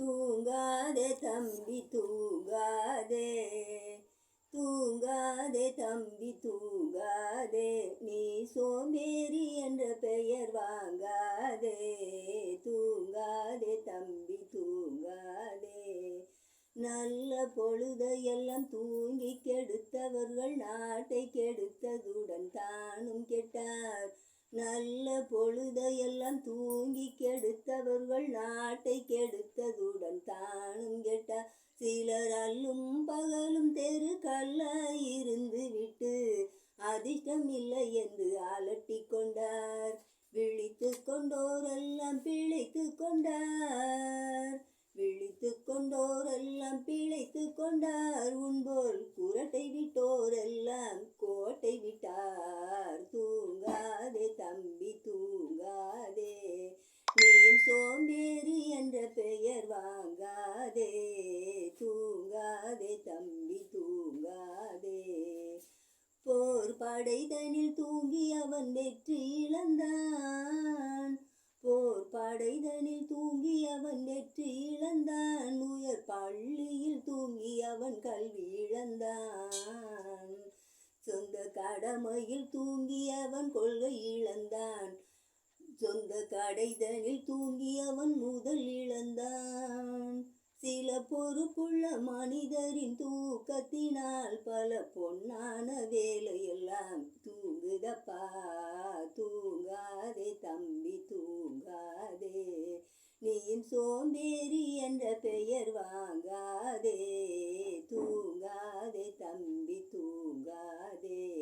தூங்காதே தம்பி தூங்காதே. தூங்காதே தம்பி தூங்காதே. நீ சோம்பேறி என்ற பெயர் வாங்காதே. தூங்காதே தம்பி தூங்காதே. நல்ல பொழுதையெல்லாம் தூங்கி கெடுத்தவர்கள் நாட்டை கெடுத்ததுடன் தானும் கெட்டார். நல்ல பொழுதையெல்லாம் தூங்கி கெடுத்தவர்கள் நாட்டை கெடுத்ததுடன் தானும் கெட்டார் சிலர் அல்லும் பகலும் தெரு கல்ல இருந்து விட்டு அதிர்ஷ்டம் இல்லை என்று அலட்டி கொண்டார். விழித்து கொண்டோரெல்லாம் பிழைத்து கொண்டார். விழித்து கொண்டோரெல்லாம் பிழைத்து கொண்டார். உன்போல் குரட்டை விட்டோரெல்லாம் கோட்டை விட்டார். வாங்காதே தூங்காதே தம்பி தூங்காதே. போர் படைதனில் தூங்கி அவன் வெற்றி இழந்தான். போர் படைதனில் தூங்கி அவன் வெற்றி இழந்தான். உயர் பள்ளியில் தூங்கி அவன் கல்வி இழந்தான். சொந்த கடமையில் தூங்கி அவன் கொள்கை இழந்தான். சொந்த கடைதனில் தூங்கி அவன் சில பொறுப்புள்ள மனிதரின் தூக்கத்தினால் பல பொன்னான வேலையெல்லாம் தூங்குதப்பா. தூங்காதே தம்பி தூங்காதே. நீயும் சோம்பேறி என்ற பெயர் வாங்காதே. தூங்காதே தம்பி தூங்காதே.